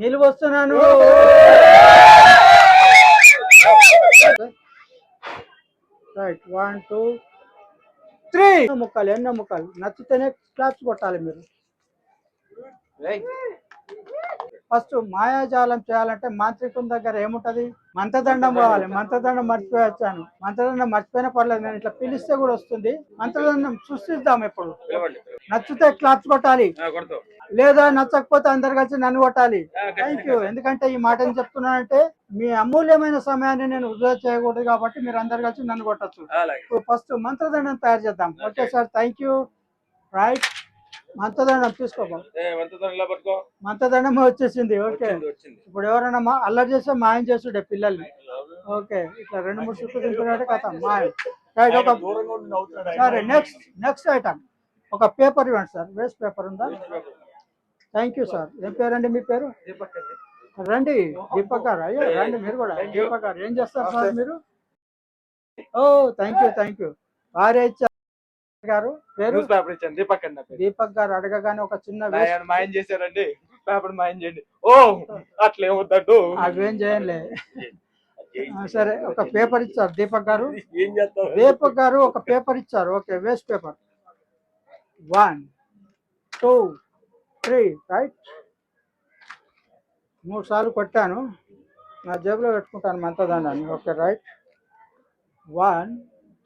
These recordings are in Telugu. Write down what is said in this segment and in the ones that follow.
నిలువ వస్తున్నాను రైట్ వన్ టూ త్రీ ఎన్నో ముక్కలు ఎన్నో ముక్కలు. నచ్చితేనే క్లాప్స్ కొట్టాలి మీరు. ఫస్ట్ మాయాజాలం చేయాలంటే మాంత్రికుని దగ్గర ఏముంటది? మంత్రదండం పోవాలి మంత్రదండం మర్చిపోయి వచ్చాను మంత్రదండం మర్చిపోయినా పర్లేదు నేను ఇట్లా పిలిస్తే కూడా వస్తుంది. మంత్రదండం సృష్టిద్దాం ఇప్పుడు నచ్చితే క్లాప్స్ కొట్టాలి. లేదా నచ్చకపోతే అందరు కలిసి నన్ను కొట్టాలి. థ్యాంక్ యూ ఎందుకంటే ఈ మాట ఏం చెప్తున్నానంటే మీ అమూల్యమైన సమయాన్ని నేను వృధా చేయకూడదు కాబట్టి మీరు అందరు కలిసి నన్ను కొట్టచ్చు. ఫస్ట్ మంత్రదండం తయారు చేద్దాం. Okay. Sir thank you right ఇలా పట్టుకో? మంత్రదండం వచ్చేసింది ఓకే. ఇప్పుడు ఎవరైనా అల్లరి చేస్తే మాయం చేసుడే పిల్లల్ని. ఓకే ఇట్లా రెండు మూడు చుట్టూ తింటున్నాడు కథ మాయం రైట్ ఒక సరే నెక్స్ట్ నెక్స్ట్ ఐటమ్ ఒక పేపర్ ఇవ్వండి సార్. వేస్ట్ పేపర్ ఉందా? థ్యాంక్ యూ సార్ ఏం పేరండి మీ పేరు? రండి దీపక్ గారు. అయ్యో రండి మీరు కూడా. దీపక్ గారు ఏం చేస్తారు సార్ మీరు? ఓ థ్యాంక్ యూ థ్యాంక్ యూ ఇచ్చారు గారు పేరు? న్యూస్ పేపర్ ఇచ్చాను దీపక్ దీపక్ గారు అడగగానే ఒక చిన్న మాయం చేశారండి పేపర్ మాయం చేయండి. ఓ అట్లే వద్దట్టు అవేం చేయంలే. ఆ, సరే ఒక పేపర్ ఇచ్చారు దీపక్ గారు. ఏం చేస్తావు? దీపక్ గారు ఒక పేపర్ ఇచ్చారు. Okay waste paper. One two three right? మూడు సార్లు కొట్టాను. నా జేబులో పెట్టుకుంటాను మంతదండాన్ని. Okay right? One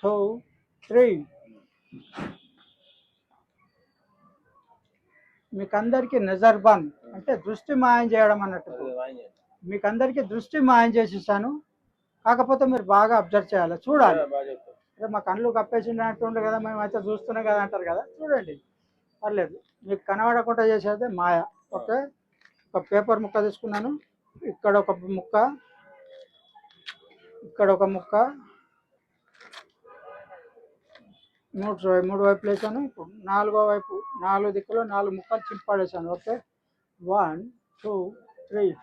two three. మీకు అందరికీ నజర్బాన్ అంటే దృష్టి మాయం చేయడం అన్నట్టు. మీకు అందరికీ దృష్టి మాయం చేసిస్తాను కాకపోతే మీరు బాగా అబ్జర్వ్ చేయాలి. చూడాలి. అరే మా కళ్ళు కప్పేసిండే కదా మేము అయితే చూస్తున్నాం కదా అంటారు కదా. చూడండి. పర్లేదు. మీకు కనబడకుండా చేసేదే మాయ. ఓకే? ఒక పేపర్ ముక్క తీసుకున్నాను. ఇక్కడ ఒక ముక్క. ఇక్కడ ఒక ముక్క. మూడు మూడు వైపులు వేసాను. ఇప్పుడు నాలుగో వైపు నాలుగు దిక్కులో నాలుగు ముక్కలు చింపాడేసాను okay? One two three.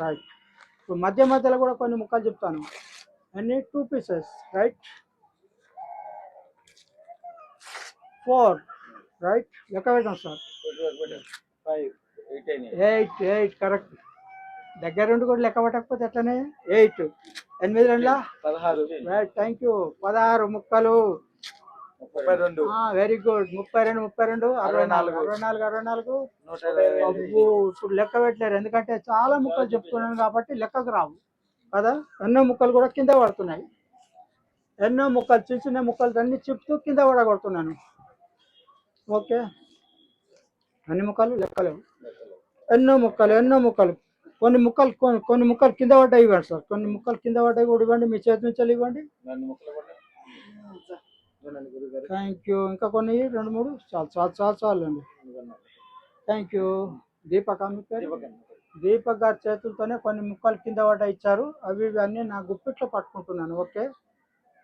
Right. ఇప్పుడు మధ్య మధ్యలో కూడా కొన్ని ముక్కలు చెప్తాను. అన్ని two pieces. Right? Four. Right? లెక్క పెట్టాం సార్. Eight eight. కరెక్ట్. దగ్గరుండి కూడా లెక్క పెట్టకపోతే ఎట్లనే? ఎయిట్. ఎనిమిది రెండులా? పదహారు. రైట్. థ్యాంక్ యూ పదహారు ముక్కలు. వెరీ గుడ్ ముప్పై రెండు ముప్పై రెండు అరవై నాలుగు. అరవై నాలుగు అరవై నాలుగు. ఇప్పుడు లెక్క పెట్టలేరు. ఎందుకంటే చాలా ముక్కలు చెప్తున్నాను కాబట్టి లెక్కకు రావు. కదా? ఎన్నో ముక్కలు కూడా కింద పడుతున్నాయి. ఎన్నో ముక్కలు చిన్న చిన్న ముక్కలు అన్ని చెప్తూ కింద పడగొడుతున్నాను. ఓకే? అన్ని ముక్కలు లెక్కలేవు. ఎన్నో ముక్కలు ఎన్నో ముక్కలు. కొన్ని ముక్కలు కొన్ని కొన్ని ముక్కలు కింద పడ్డాయి ఇవ్వండి సార్. కొన్ని ముక్కలు కింద పడ్డాయి కూడా ఇవ్వండి. మీ చేతి నుంచి ఇవ్వండి నన్ను ముక్కలు కొట్టు. నన్ను గురుగారు. థ్యాంక్ యూ ఇంకా కొన్ని రెండు మూడు? చాలు చాలు చాలు చాలు అండి థ్యాంక్ యూ దీపక్ దీపక్ గారి చేతులతోనే కొన్ని ముక్కలు కింద పడ్డ ఇచ్చారు. అవి ఇవి అన్నీ నా గుప్పిట్లో పట్టుకుంటున్నాను. ఓకే?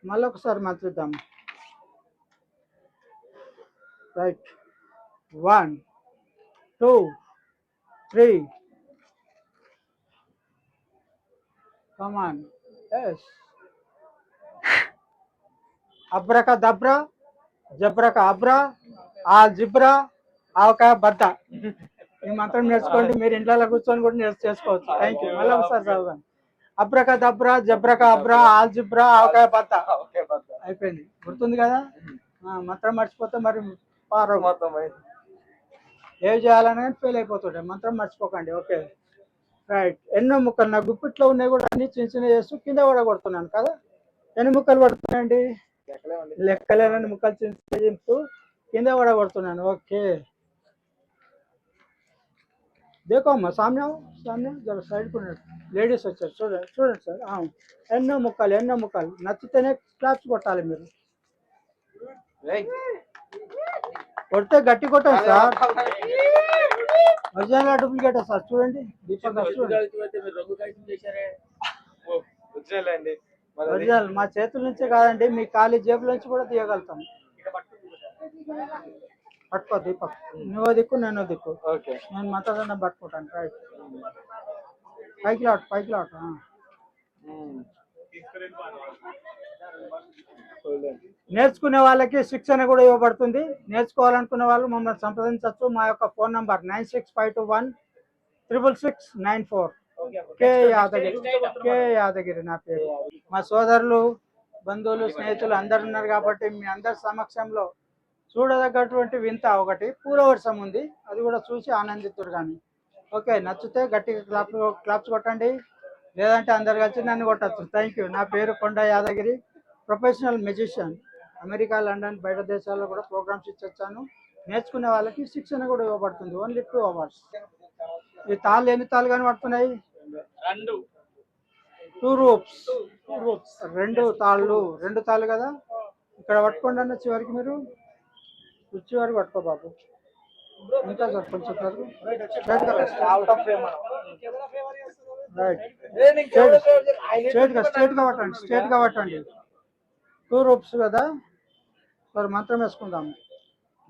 మళ్ళీ ఒకసారి మంత్రిద్దాం right one two three come on yes abracadabra జబ్రక అబ్రా ఆ జిబ్రా ఆవకాయ బద్ద ఈ మంత్రం నేర్చుకోండి మీరు ఇంట్లో కూర్చొని కూడా నేర్చు చేసుకోవచ్చు. థ్యాంక్ యూ మళ్ళీ ఒకసారి చదవండి అబ్రక దబ్రా జబ్రక అబ్రా ఆల్ జిబ్రా ఆవకాయ బద్ద. అయిపోయింది. గుర్తుంది కదా? మంత్రం మర్చిపోతే మరి మొత్తం అయింది. ఏం చేయాలని ఫెయిల్ అయిపోతుండే. మంత్రం మర్చిపోకండి. ఓకే. రైట్ ఎన్నో ముక్కలు. నా గుప్పిట్లో ఉన్నాయి కూడా అన్ని చిన్న చిన్న చేస్తూ కింద పడగొడుతున్నాను కదా? ఎన్ని ముక్కలు పడుతున్నాయండి. లెక్కలేనని ముక్కలు చింపు కింద పడగొడుతున్నాను. ఓకే. దేకో అమ్మా సామ్యం సామ్యం జర సైడ్కు లేడీస్ వచ్చారు. చూడండి చూడండి సార్. ఎన్నో ముక్కలు ఎన్నో ముక్కలు. నచ్చితేనే క్లాప్స్ కొట్టాలి మీరు. కొడితే గట్టి కొట్టం సార్. Original duplicate sir. చూడండి. దీపక్ ఒరిజినల్ మా చేతుల నుంచే కాదండి మీ ఖాళీ జేబుల నుంచి కూడా తీయగలుగుతాం పట్టుకో దీపక్. నువ్వు దిక్కు నేను దిక్కు. నేను మతదన్న పట్టుకుంటాను. రైట్. పైకి లాట్ పైకి లాట్. నేర్చుకునే వాళ్ళకి శిక్షణ కూడా ఇవ్వబడుతుంది. నేర్చుకోవాలనుకునే వాళ్ళు మమ్మల్ని సంప్రదించవచ్చు. మా యొక్క phone number nine six five two one triple six nine four. K Yadagiri. K Yadagiri నా పేరు. మా సోదరులు బంధువులు స్నేహితులు అందరు ఉన్నారు కాబట్టి మీ అందరి సమక్షంలో చూడదగ్గటువంటి వింత ఒకటి పూలవర్షం ఉంది. అది కూడా చూసి ఆనందితురు కానీ ఓకే నచ్చితే గట్టిగా క్లాప్ క్లాప్స్ కొట్టండి. లేదంటే అందరు కలిసి నన్ను కొట్టచ్చు. థ్యాంక్ యూ నా పేరు Konda Yadagiri. Professional magician America London బయట దేశాల్లో కూడా ప్రోగ్రామ్స్ ఇచ్చొచ్చాను. నేర్చుకునే వాళ్ళకి శిక్షణ కూడా ఇవ్వబడుతుంది. ఓన్లీ టూ అవర్స్ ఈ తాళ్ళు ఎన్ని తాళ్ళు కనబడుతున్నాయి? రెండు. టూ రూప్స్ రూప్స్ రెండు తాళ్ళు రెండు తాళ్ళు కదా? ఇక్కడ పట్టుకోండి అన్న చివరికి మీరు. కుర్చీ వరకు పట్టుకో బాబు. ఇంకా సార్ కొంచెం వరకు అవుట్ ఆఫ్ ఫ్రేమ్ రైట్ స్ట్రేట్గా స్ట్రేట్గా పట్టండి స్ట్రేట్గా పట్టండి. టూ రూప్స్ కదా? మరి మంత్రం వేసుకుందాం.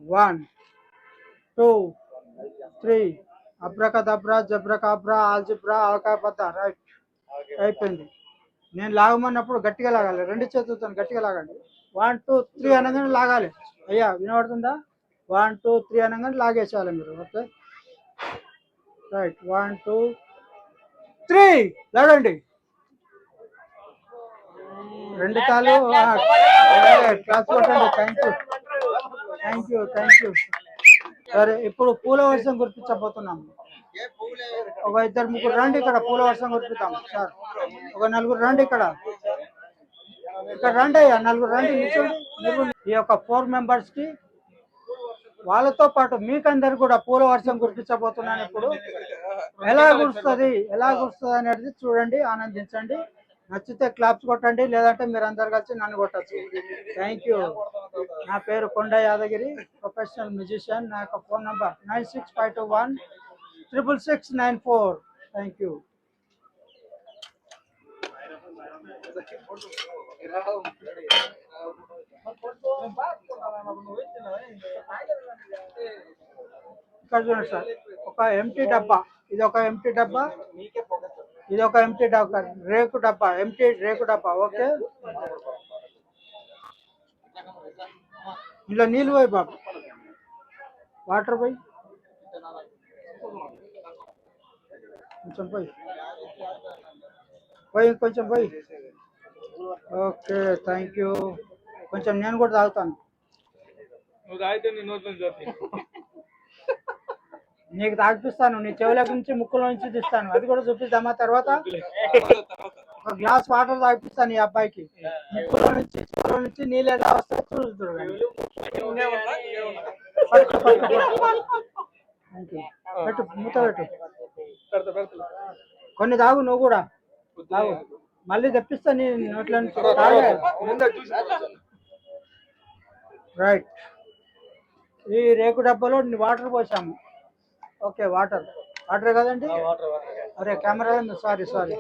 వన్ టూ త్రీ అబ్రకదబ్రా జబ్రకాబ్రా ఆల్జిబ్రా ఆల్కాపద్ద రైట్. అయిపోయింది. నేను లాగమన్నప్పుడు గట్టిగా లాగాలి. రెండు చేతులతో గట్టిగా లాగండి. వన్ టూ త్రీ అనగానే లాగాలి. అయ్యా వినబడుతుందా? వన్ టూ త్రీ అనగానే లాగేసేయాలి మీరు. Okay. Right. One two three. లాగండి. రెండు తాలు క్లాస్ కొట్టండి. Thank you thank you thank you సరే ఇప్పుడు పూల వర్షం కురిపించబోతున్నాము ఒక ఇద్దరు ముగ్గురు రండి ఇక్కడ పూల వర్షం కురిపిద్దాం సార్. ఒక నలుగురు రండి ఇక్కడ. ఇక్కడ రండి అయ్యా నలుగురు రండి ఈ యొక్క ఫోర్ మెంబర్స్కి వాళ్ళతో పాటు మీకందరు కూడా పూల వర్షం గుర్తించబోతున్నాను ఇప్పుడు. ఎలా గురుస్తుంది ఎలా కురుస్తుంది అనేది చూడండి ఆనందించండి. నచ్చితే క్లాప్స్ కొట్టండి లేదంటే మీరు అందరు కలిసి నన్ను కొట్టచ్చు. థ్యాంక్ యూ నా పేరు కొండ యాదగిరి ప్రొఫెషనల్ మ్యూజిషియన్ నా యొక్క phone number nine six five two one triple six nine four thank you ఇక్కడ చూడండి సార్ ఒక ఎంటీ డబ్బా. ఇది ఒక ఎంటీ డబ్బా. ఇది ఒక ఎంటీ డబ్బా రేకు డబ్బా ఎంటీ రేకు డబ్బా ఓకే? ఇందులో నీళ్ళు పోయి బాబు. వాటర్ పోయి. కొంచెం పోయి. పోయి కొంచెం పోయి. ఓకే థ్యాంక్ యూ కొంచెం నేను కూడా తాగుతాను. నువ్వు తాగితే నీ నోట్లో చూపి నీకు తాగిపిస్తాను నీ చెవుల నుంచి ముక్కుల నుంచి తీస్తాను. అది కూడా చూపిద్దామా? తర్వాత? ఒక గ్లాస్ వాటర్ తాగిపిస్తాను ఈ అబ్బాయికి. ముక్కుల నుంచి చెవుల నుంచి నీళ్ళు ఎలా వస్తాయో చూస్తుడు పెట్టు మూత పెట్టు. కొన్ని తాగు నువ్వు కూడా. తాగు. మళ్ళీ తెప్పిస్తా నీ నోట్ల నుంచి. రైట్. ఈ రేకు డబ్బాలో వాటర్ పోసాము. Okay water. వాటర్ కదండి? అరే కెమెరా సారీ సారీ.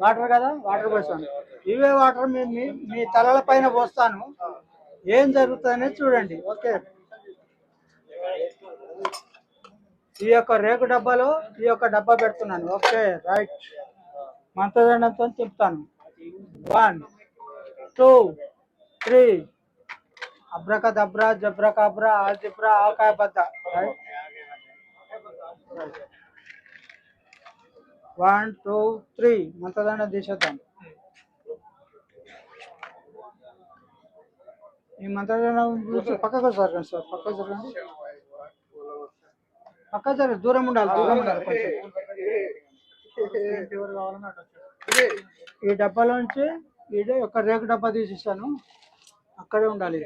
వాటర్ కదా? వాటర్ పోసాను ఇవే వాటర్ మీ మీ- తలల పైన పోస్తాను. ఏం జరుగుతుందనేది చూడండి. ఓకే. ఈ యొక్క రేకు డబ్బాలో ఈ యొక్క డబ్బా పెడుతున్నాను. Okay right. మంత్రదండంతో తిప్పుతాను. One two three. Abracadabra జబ్రకాబ్రా ఆల్జిబ్రా ఆకాయ బద్ద వన్ టూ త్రీ మంతదండ తీసేద్దాం ఈ మంత్రదండం పక్కకు జరగండి సార్ పక్క జరగండి పక్క సరే దూరం ఉండాలి దూరం ఉండాలి కొంచెం. ఈ డబ్బాలోంచి ఇది ఒక రేకు డబ్బా తీసేసాను అక్కడే ఉండాలి.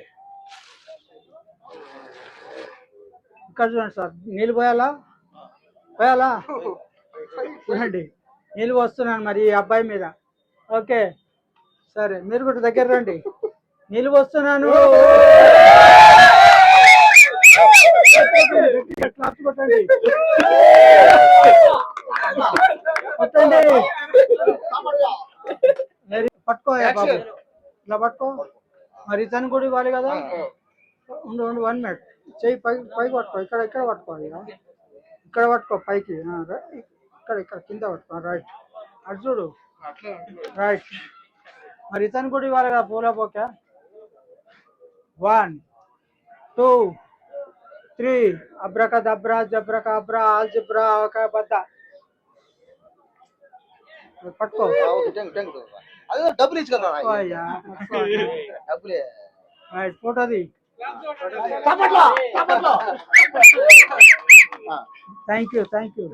ఇక్కడ చూడండి సార్ నీళ్ళు పోయాలా? పోయాలా? చూడండి నీళ్ళు వస్తున్నాను మరి ఈ అబ్బాయి మీద. ఓకే సరే మీరు కూడా దగ్గర రండి. నీళ్ళు వస్తున్నాను కొట్టండి పట్టుకోయా బాబు. ఇలా పట్టుకో. మరి ఇతను కూడా ఇవ్వాలి కదా. ఉండు ఉండు వన్ మినిట్ చెయ్యి పై పైకి పట్టుకో. ఇక్కడ ఇక్కడ పట్టుకో ఇక ఇక్కడ పట్టుకో పైకి ఆ, ర- ఇక్కడ ఇక్కడ కింద పట్టుకో రైట్ అటు చూడు రైట్ మరి ఇతను కూడా ఇవ్వాలి కదా పూల పోక one two three abracadabra జబ్రక అబ్రా ఆల్జిబ్రా ఒక బద్ద పట్టుకో అది డబ్బులు ఇచ్చు కదా పట్టుకో అయ్యా పట్టుకో అయ్యా. డబ్బులే రైట్ ఫోటోది చప్పట్లో చప్పట్లో థ్యాంక్ యూ థ్యాంక్ యూ